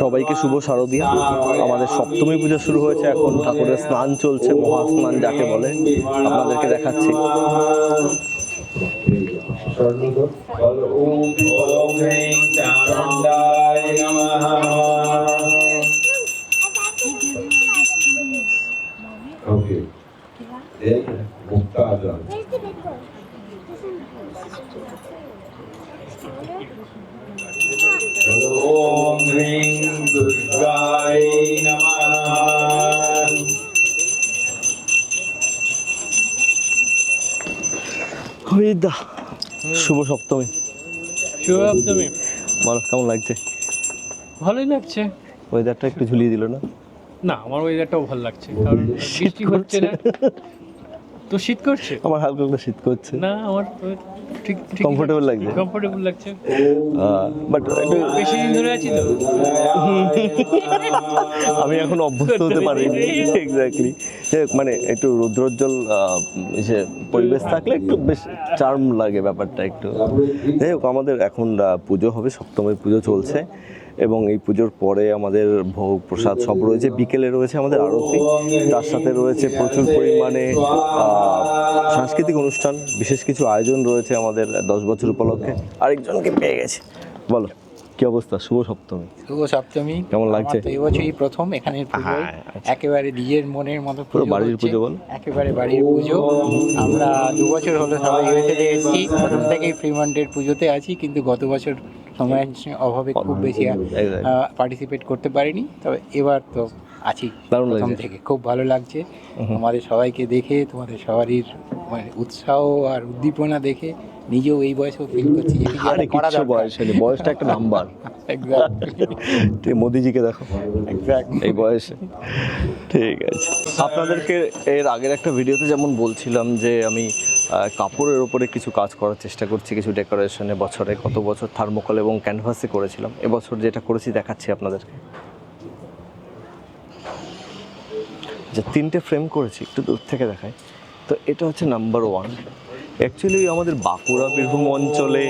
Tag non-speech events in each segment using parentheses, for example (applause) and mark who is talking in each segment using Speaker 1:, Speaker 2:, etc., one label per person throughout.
Speaker 1: সবাইকে শুভ শারদীয়া। আমাদের সপ্তমী পুজো শুরু হয়েছে এখন। ঠাকুরের স্নান চলছে, মহাস্নান যাকে বলে। আপনাদেরকে দেখাচ্ছি।
Speaker 2: হ্রিং দুর্গায় নমঃ।
Speaker 1: হইদা শুভ সপ্তমী।
Speaker 3: শুভ সপ্তমী।
Speaker 1: বলো কেমন লাগছে?
Speaker 3: ভালোই লাগছে।
Speaker 1: ওয়েদারটা একটু ঝুলিয়ে দিল না?
Speaker 3: না আমার ওয়েদারটাও ভালো লাগছে কারণ (laughs) বৃষ্টি হচ্ছে না। তো শীত করছে?
Speaker 1: আমার হালকা হালকা শীত করছে।
Speaker 3: না আমার ঠিক
Speaker 1: কমফোর্টেবল লাগছে?
Speaker 3: কমফোর্টেবল লাগছে।
Speaker 1: বাট একটু
Speaker 3: বেশি দিন ধরে আছি তো। (laughs)
Speaker 1: আমি এখন অভ্যস্ত হতে পারিনি। এক্স্যাক্টলি মানে একটু রৌদ্রোজ্জ্বল এসে যে পরিবেশ থাকলে একটু বেশ চার্ম লাগে ব্যাপারটা একটু। যাই হোক আমাদের এখন পুজো হবে সপ্তমী পুজো চলছে। এবং এই পুজোর পরে আমাদের ভোগ প্রসাদ সব রয়েছে। বিকেলে রয়েছে আমাদের আরতি। তার সাথে রয়েছে প্রচুর পরিমাণে সাংস্কৃতিক অনুষ্ঠান, বিশেষ কিছু আয়োজন রয়েছে আমাদের দশ বছর উপলক্ষে। আরেকজনকে পেয়ে গেছে। বলো। কি অবস্থা? শুভ সপ্তমী।
Speaker 4: শুভ সপ্তমী।
Speaker 1: কেমন লাগছে?
Speaker 4: তো এবছরই প্রথম পুজো।
Speaker 1: হ্যাঁ, আচ্ছা।
Speaker 4: একেবারে নিজের মনের মতো
Speaker 1: পুরো বাড়ির পুজো বল।
Speaker 4: একেবারে বাড়ির পুজো। আমরা দু বছর হলো সবাই ইউএসএতে এসেছি। প্রথম থেকেই ফ্রিমন্ডের পুজোতে আছি কিন্তু গত বছর সময়ের অভাবে খুব বেশি. পার্টিসিপেট করতে পারিনি। তবে এবার তো আছি প্রথম থেকে। খুব ভালো লাগছে। তোমাদের সবাইকে দেখে তোমাদের সবারই মানে উৎসাহ আর উদ্দীপনা দেখে নিজেও এই বয়সেও ফিল করছি যে
Speaker 1: আরে কিচ্ছু বয়স হয়নি বয়সটা একটা নাম্বার
Speaker 4: Exactly.
Speaker 1: মোদিজিকে দেখো।
Speaker 4: Exactly.
Speaker 1: এই বয়সে। ঠিক আছে। আপনাদেরকে এর আগের একটা ভিডিওতে যেমন বলছিলাম যে আমি কাপড়ের ওপরে কিছু কাজ করার চেষ্টা করছি কিছু ডেকোরেশনে বছরে কত বছর থার্মোকল এবং ক্যানভাসে করেছিলাম। এবছর যেটা করেছি দেখাচ্ছি আপনাদেরকে। যে তিনটে ফ্রেম করেছি একটু দূর থেকে দেখায় তো এটা হচ্ছে নাম্বার ওয়ান অ্যাকচুয়ালি আমাদের বাঁকুড়া বীরভূম অঞ্চলে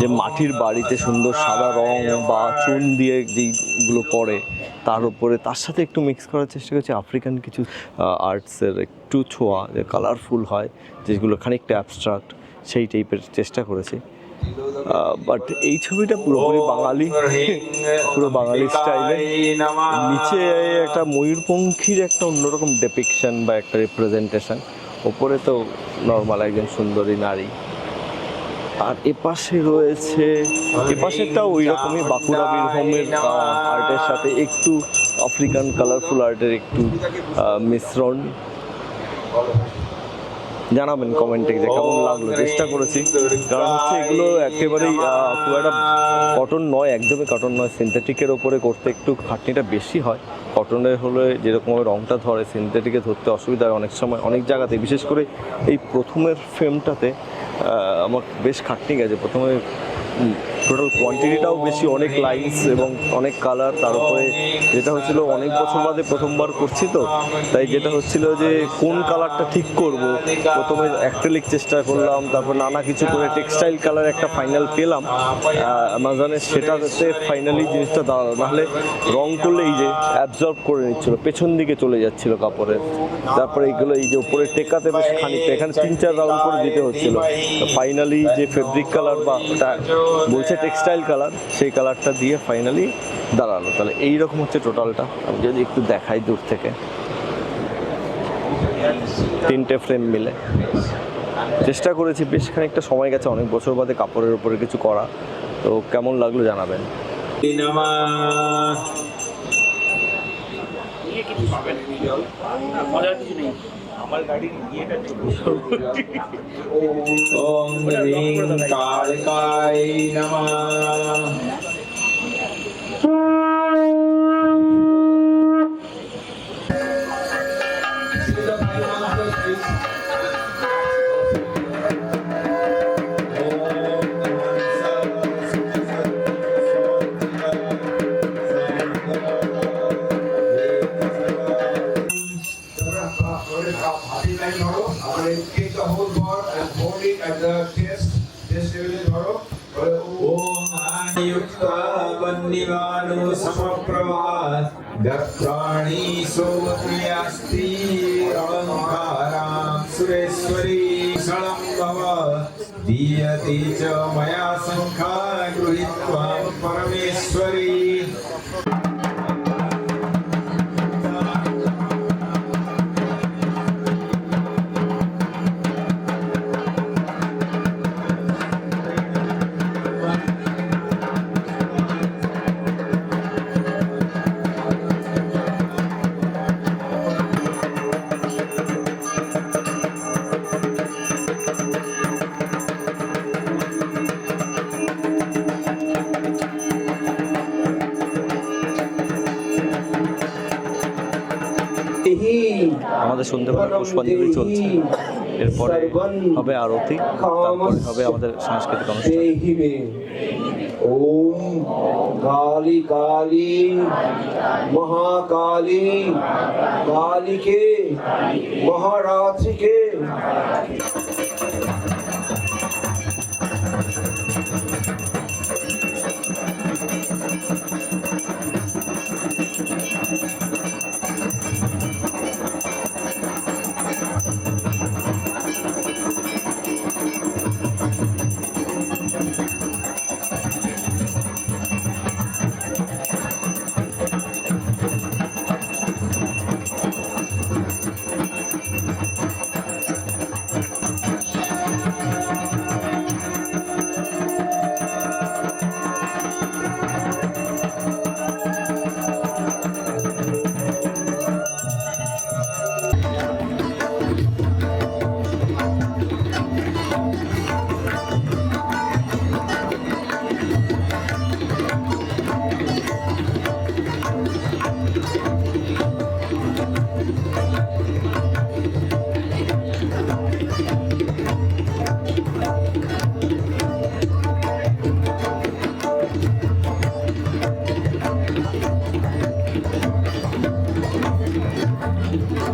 Speaker 1: যে মাটির বাড়িতে সুন্দর সাদা রং বা চুন দিয়ে যেইগুলো পড়ে তার উপরে তার সাথে একটু মিক্স করার চেষ্টা করছি। আফ্রিকান কিছু আর্টসের একটু ছোঁয়া যে কালারফুল হয় যেগুলো খানিকটা অ্যাবস্ট্রাক্ট সেই টাইপের চেষ্টা করেছি। বাট এই ছবিটা পুরোপুরি বাঙালি (laughs) পুরো বাঙালি স্টাইলে নিচে একটা ময়ূরপঙ্খীর একটা অন্যরকম ডেপিকশন বা একটা রিপ্রেজেন্টেশন ওপরে তো নর্মাল একজন সুন্দরী নারী। আর এপাশে রয়েছে, এপাশেরটাও ওই রকমই বাঁকুড়া বীরভূমের আর্টের সাথে একটু আফ্রিকান কালারফুল আর্টের একটু মিশ্রণ। জানাবেন কমেন্টে যে কেমন লাগল। চেষ্টা করেছি। কারণ হচ্ছে এগুলো একেবারেই খুব একটা কটন নয় একদমই কটন নয়। সিনথেটিকের ওপরে করতে একটু খাটনিটা বেশি হয়। কটনের হলে যেরকমভাবে রঙটা ধরে সিনথেটিকে ধরতে অসুবিধা হয় অনেক সময় অনেক জায়গাতে। বিশেষ করে এই প্রথমের ফ্রেমটাতে আমার বেশ খাটনি গেছে। প্রথমে টোটাল কোয়ান্টিটিটাও বেশি, অনেক লাইন্স এবং অনেক কালার তার উপরে যেটা হচ্ছিল অনেক বছর বাদে প্রথমবার করছি তো, তাই যেটা হচ্ছিল যে কোন কালারটা ঠিক করব, প্রথমে অ্যাক্রেলিক চেষ্টা করলাম, তারপর নানা কিছু করে টেক্সটাইল কালার একটা ফাইনাল পেলাম অ্যামাজনে সেটাতে ফাইনালি জিনিসটা দাঁড়াল, নাহলে রং করলে এই যে অ্যাবজর্ব করে নিচ্ছিল, পেছন দিকে চলে যাচ্ছিল কাপড়ের, তারপরে এইগুলো এই যে উপরে টেকাতে বেশ খানিকটা, এখানে তিন চার রাউন্ড করে দিতে হচ্ছিল ফাইনালি যে ফেব্রিক কালার বা বলছে টেক্সটাইল কালার সেই কালারটা দিয়ে ফাইনালি দাঁড়াল। তাহলে এই রকম হচ্ছে টোটালটা আমি যদি একটু দেখাই দূর থেকে। তিনটে ফ্রেম মিলে। চেষ্টা করেছি বেশ খানিকটা সময় গেছে অনেক বছর বাদে কাপড়ের উপরে কিছু করা। তো কেমন লাগল জানাবেন?
Speaker 2: নমঃ ওম
Speaker 5: ॐ ह्रीं कालिकायै नमः at the chest, this devil
Speaker 2: borrow. न्निवाणो समप्रभात् गत्राणि सोमप्रियास्ति अलङ्कारां Sureshwari सलं भव दीयते च मया शङ्खा गृहीत्वा परमेश्वरी
Speaker 1: আমাদের সন্ধ্যেবেলা পুষ্পাঞ্জলি চলছে। এরপরে হবে আরতি তারপরে হবে আমাদের সাংস্কৃতিক অনুষ্ঠান।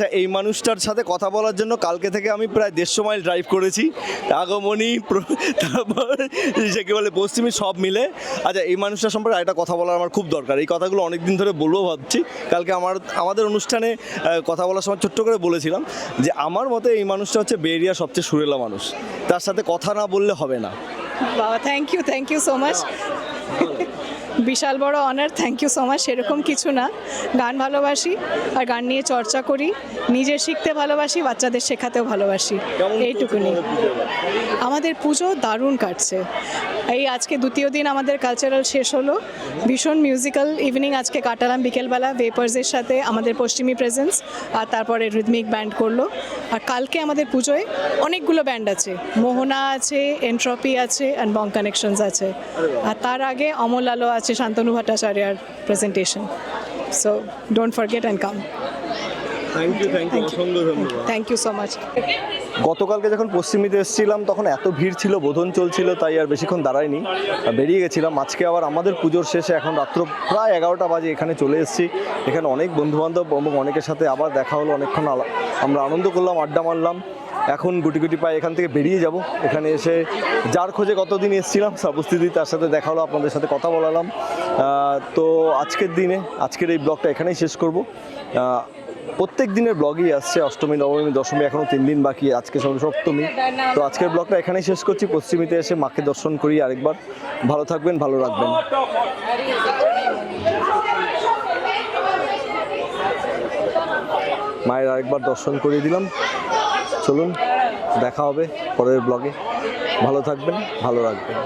Speaker 1: আচ্ছা এই মানুষটার সাথে কথা বলার জন্য কালকে থেকে আমি প্রায় দেড়শো মাইল ড্রাইভ করেছি। আগমনী প্র- তারপর যাকে বলে পশ্চিমী সব মিলে। আচ্ছা এই মানুষটার সম্পর্কে একটা কথা বলার আমার খুব দরকার। এই কথাগুলো অনেক দিন ধরে বলব ভাবছি। কালকে আমার আমাদের অনুষ্ঠানে কথা বলার সময় ছোট্ট করে বলেছিলাম যে আমার মতে এই মানুষটা হচ্ছে বেরিয়া সবচেয়ে সুরেলা মানুষ। তার সাথে কথা না বললে হবে না।
Speaker 6: বাবা thank you thank you so much বিশাল বড় honour thank you so much সেরকম কিছু না। গান ভালোবাসি আর গান নিয়ে চর্চা করি। নিজে শিখতে ভালোবাসি বাচ্চাদের শেখাতেও ভালোবাসি। এইটুকুনি। আমাদের পুজো দারুণ কাটছে। এই আজকে দ্বিতীয় দিন আমাদের কালচারাল শেষ হলো। ভীষণ মিউজিক্যাল ইভিনিং আজকে কাটালাম বিকেলবেলা ভেপার্সের সাথে আমাদের পশ্চিমী প্রেজেন্স আর তারপরে রিদমিক ব্যান্ড করল। আর কালকে আমাদের পুজোয় অনেকগুলো ব্যান্ড আছে। মোহনা আছে এন্ট্রপি আছে অ্যান্ড বং কানেকশনস আছে। আর তার আগে অমল আলো আছে Shantanu ভট্টাচার্যার presentation so don't forget and come
Speaker 1: thank you thank you অসংখ্য ধন্যবাদ।
Speaker 6: থ্যাংক ইউ সো মাচ
Speaker 1: গতকালকে যখন পশ্চিমীতে এসেছিলাম তখন এত ভিড় ছিল বোধন চলছিল তাই আর বেশিক্ষণ দাঁড়ায়নি বেরিয়ে গেছিলাম। আজকে আবার আমাদের পুজোর শেষে এখন রাত্র প্রায় এগারোটা বাজে এখানে চলে এসেছি। এখানে অনেক বন্ধুবান্ধব এবং অনেকের সাথে আবার দেখা হলো অনেকক্ষণ আমরা আনন্দ করলাম আড্ডা মারলাম। এখন গুটি গুটি পায়ে এখান থেকে বেরিয়ে যাব। এখানে এসে যার খোঁজে কতদিন এসেছিলাম সাবস্থিতি তার সাথে দেখা হলো আপনাদের সাথে কথা বলালাম। তো আজকের দিনে আজকের এই ব্লগটা এখানেই শেষ করব। প্রত্যেক দিনের ব্লগই আসছে, অষ্টমী, নবমী, দশমী এখনও তিন দিন বাকি, আজকে সপ্তমী। তো আজকের ব্লগটা এখানেই শেষ করছি, পশ্চিমীতে এসে মাকে দর্শন করি আরেকবার। ভালো থাকবেন, ভালো রাখবেন। মায়ের আরেকবার দর্শন করিয়ে দিলাম। চলুন, দেখা হবে পরের ব্লগে ভালো থাকবেন, ভালো রাখবেন।